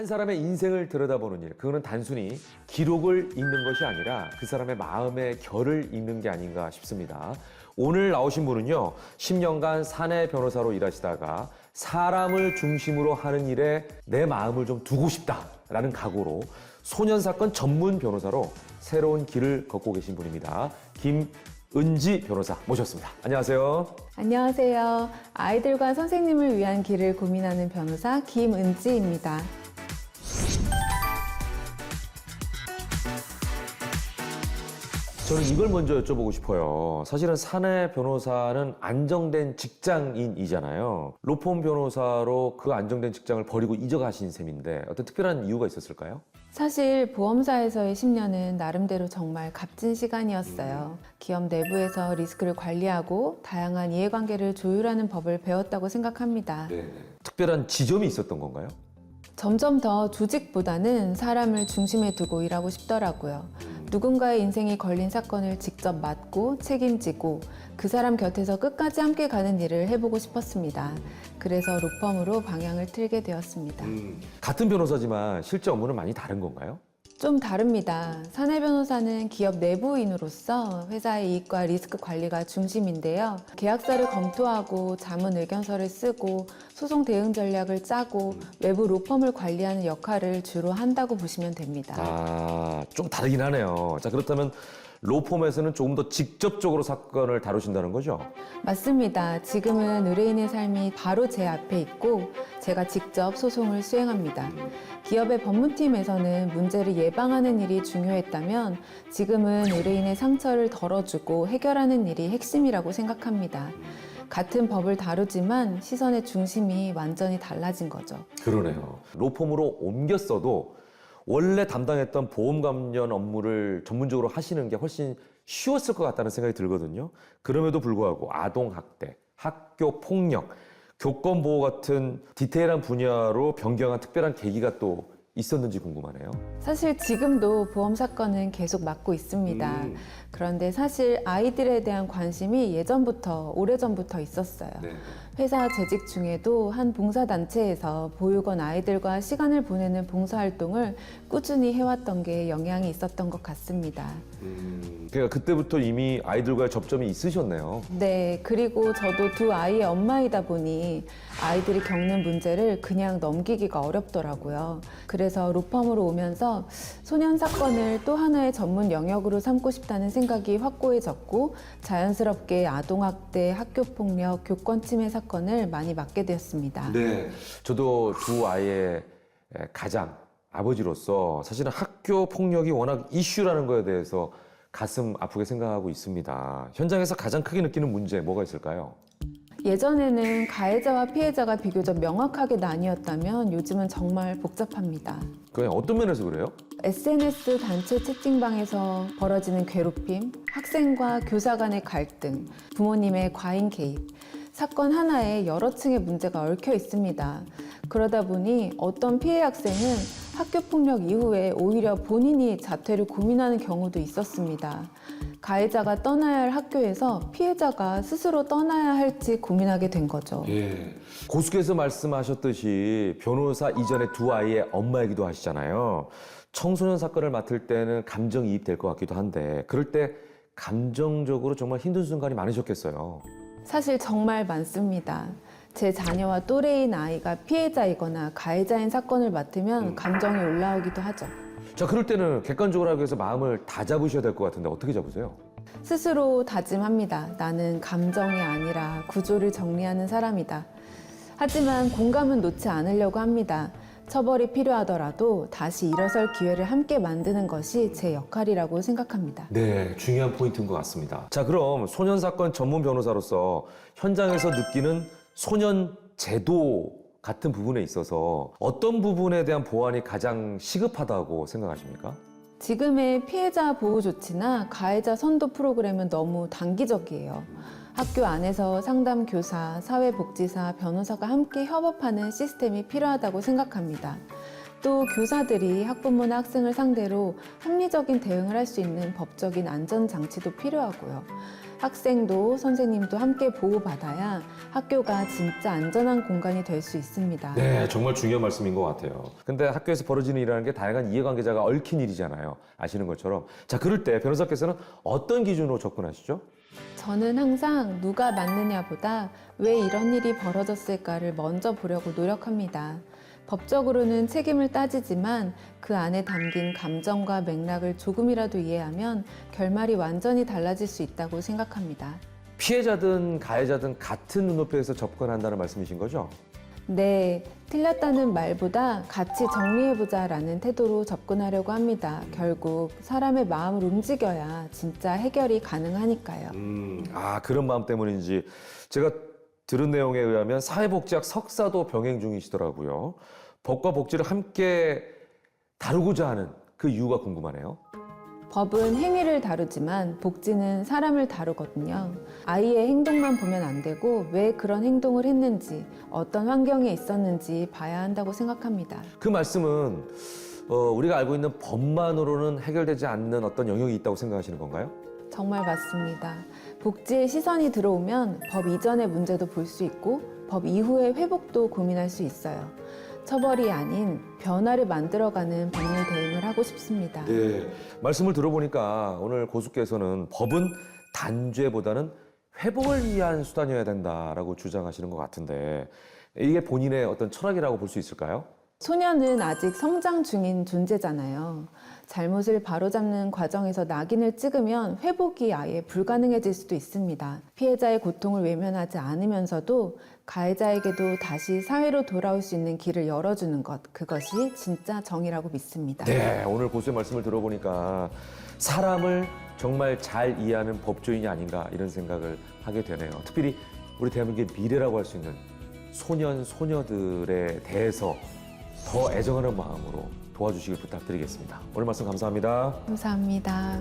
한 사람의 인생을 들여다보는 일, 그거는 단순히 기록을 읽는 것이 아니라 그 사람의 마음의 결을 읽는 게 아닌가 싶습니다. 오늘 나오신 분은요, 10년간 사내 변호사로 일하시다가 사람을 중심으로 하는 일에 내 마음을 좀 두고 싶다라는 각오로 소년 사건 전문 변호사로 새로운 길을 걷고 계신 분입니다. 김은지 변호사 모셨습니다. 안녕하세요. 안녕하세요. 아이들과 선생님을 위한 길을 고민하는 변호사 김은지입니다. 저는 이걸 먼저 여쭤보고 싶어요. 사실은 사내 변호사는 안정된 직장인이잖아요. 로펌 변호사로 그 안정된 직장을 버리고 이적하신 셈인데 어떤 특별한 이유가 있었을까요? 사실 보험사에서의 10년은 나름대로 정말 값진 시간이었어요. 기업 내부에서 리스크를 관리하고 다양한 이해관계를 조율하는 법을 배웠다고 생각합니다. 특별한 지점이 있었던 건가요? 점점 더 조직보다는 사람을 중심에 두고 일하고 싶더라고요. 누군가의 인생이 걸린 사건을 직접 맡고 책임지고 그 사람 곁에서 끝까지 함께 가는 일을 해보고 싶었습니다. 그래서 로펌으로 방향을 틀게 되었습니다. 같은 변호사지만 실제 업무는 많이 다른 건가요? 좀 다릅니다. 사내 변호사는 기업 내부인으로서 회사의 이익과 리스크 관리가 중심인데요. 계약서를 검토하고 자문 의견서를 쓰고 소송 대응 전략을 짜고 외부 로펌을 관리하는 역할을 주로 한다고 보시면 됩니다. 아, 좀 다르긴 하네요. 자, 그렇다면 로펌에서는 조금 더 직접적으로 사건을 다루신다는 거죠? 맞습니다. 지금은 의뢰인의 삶이 바로 제 앞에 있고 제가 직접 소송을 수행합니다. 기업의 법무팀에서는 문제를 예방하는 일이 중요했다면 지금은 의뢰인의 상처를 덜어주고 해결하는 일이 핵심이라고 생각합니다. 같은 법을 다루지만 시선의 중심이 완전히 달라진 거죠. 그러네요. 로펌으로 옮겼어도 원래 담당했던 보험 관련 업무를 전문적으로 하시는 게 훨씬 쉬웠을 것 같다는 생각이 들거든요. 그럼에도 불구하고 아동 학대, 학교 폭력, 교권 보호 같은 디테일한 분야로 변경한 특별한 계기가 또 있었는지 궁금하네요. 사실 지금도 보험 사건은 계속 맡고 있습니다. 그런데 사실 아이들에 대한 관심이 예전부터, 오래전부터 있었어요. 회사 재직 중에도 한 봉사단체에서 보육원 아이들과 시간을 보내는 봉사활동을 꾸준히 해왔던 게 영향이 있었던 것 같습니다. 그러니까 그때부터 이미 아이들과의 접점이 있으셨네요. 네, 그리고 저도 두 아이의 엄마이다 보니 아이들이 겪는 문제를 그냥 넘기기가 어렵더라고요. 그래서 로펌으로 오면서 소년 사건을 또 하나의 전문 영역으로 삼고 싶다는 생각이 확고해졌고 자연스럽게 아동학대, 학교폭력, 교권침해 사건 을 많이 맡게 되었습니다. 네. 저도 두 아이의 가장 아버지로서 사실은 학교 폭력이 워낙 이슈라는 거에 대해서 가슴 아프게 생각하고 있습니다. 현장에서 가장 크게 느끼는 문제 뭐가 있을까요? 예전에는 가해자와 피해자가 비교적 명확하게 나뉘었다면 요즘은 정말 복잡합니다. 그냥 어떤 면에서 그래요? SNS 단체 채팅방에서 벌어지는 괴롭힘, 학생과 교사 간의 갈등, 부모님의 과잉 개입, 사건 하나에 여러 층의 문제가 얽혀 있습니다. 그러다 보니 어떤 피해 학생은 학교 폭력 이후에 오히려 본인이 자퇴를 고민하는 경우도 있었습니다. 가해자가 떠나야 할 학교에서 피해자가 스스로 떠나야 할지 고민하게 된 거죠. 예. 고수께서 말씀하셨듯이 변호사 이전에 두 아이의 엄마이기도 하시잖아요. 청소년 사건을 맡을 때는 감정이입될 것 같기도 한데 그럴 때 감정적으로 정말 힘든 순간이 많으셨겠어요. 사실 정말 많습니다. 제 자녀와 또래인 아이가 피해자이거나 가해자인 사건을 맡으면 감정이 올라오기도 하죠. 자, 그럴 때는 객관적으로 하기 위해서 마음을 다 잡으셔야 될 것 같은데 어떻게 잡으세요? 스스로 다짐합니다. 나는 감정이 아니라 구조를 정리하는 사람이다. 하지만 공감은 놓지 않으려고 합니다. 처벌이 필요하더라도 다시 일어설 기회를 함께 만드는 것이 제 역할이라고 생각합니다. 네, 중요한 포인트인 것 같습니다. 자, 그럼 소년 사건 전문 변호사로서 현장에서 느끼는 소년 제도 같은 부분에 있어서 어떤 부분에 대한 보완이 가장 시급하다고 생각하십니까? 지금의 피해자 보호 조치나 가해자 선도 프로그램은 너무 단기적이에요. 학교 안에서 상담 교사, 사회복지사, 변호사가 함께 협업하는 시스템이 필요하다고 생각합니다. 또 교사들이 학부모나 학생을 상대로 합리적인 대응을 할 수 있는 법적인 안전장치도 필요하고요. 학생도 선생님도 함께 보호받아야 학교가 진짜 안전한 공간이 될 수 있습니다. 네, 정말 중요한 말씀인 것 같아요. 근데 학교에서 벌어지는 일이라는 게 다양한 이해관계자가 얽힌 일이잖아요. 아시는 것처럼. 자, 그럴 때 변호사께서는 어떤 기준으로 접근하시죠? 저는 항상 누가 맞느냐보다 왜 이런 일이 벌어졌을까를 먼저 보려고 노력합니다. 법적으로는 책임을 따지지만 그 안에 담긴 감정과 맥락을 조금이라도 이해하면 결말이 완전히 달라질 수 있다고 생각합니다. 피해자든 가해자든 같은 눈높이에서 접근한다는 말씀이신 거죠? 네, 틀렸다는 말보다 같이 정리해보자 라는 태도로 접근하려고 합니다. 결국 사람의 마음을 움직여야 진짜 해결이 가능하니까요. 음, 아, 그런 마음 때문인지 제가 들은 내용에 의하면 사회복지학 석사도 병행 중이시더라고요. 법과 복지를 함께 다루고자 하는 그 이유가 궁금하네요. 법은 행위를 다루지만 복지는 사람을 다루거든요. 아이의 행동만 보면 안 되고 왜 그런 행동을 했는지, 어떤 환경에 있었는지 봐야 한다고 생각합니다. 그 말씀은 어, 우리가 알고 있는 법만으로는 해결되지 않는 어떤 영역이 있다고 생각하시는 건가요? 정말 맞습니다. 복지의 시선이 들어오면 법 이전의 문제도 볼 수 있고 법 이후의 회복도 고민할 수 있어요. 처벌이 아닌 변화를 만들어가는 법률 대응을 하고 싶습니다. 네. 말씀을 들어보니까 오늘 고수께서는 법은 단죄보다는 회복을 위한 수단이어야 된다라고 주장하시는 것 같은데 이게 본인의 어떤 철학이라고 볼 수 있을까요? 소년은 아직 성장 중인 존재잖아요. 잘못을 바로잡는 과정에서 낙인을 찍으면 회복이 아예 불가능해질 수도 있습니다. 피해자의 고통을 외면하지 않으면서도 가해자에게도 다시 사회로 돌아올 수 있는 길을 열어주는 것, 그것이 진짜 정의라고 믿습니다. 네, 오늘 고수의 말씀을 들어보니까 사람을 정말 잘 이해하는 법조인이 아닌가 이런 생각을 하게 되네요. 특별히 우리 대한민국의 미래라고 할 수 있는 소년, 소녀들에 대해서 더 애정하는 마음으로 도와주시길 부탁드리겠습니다. 오늘 말씀 감사합니다. 감사합니다.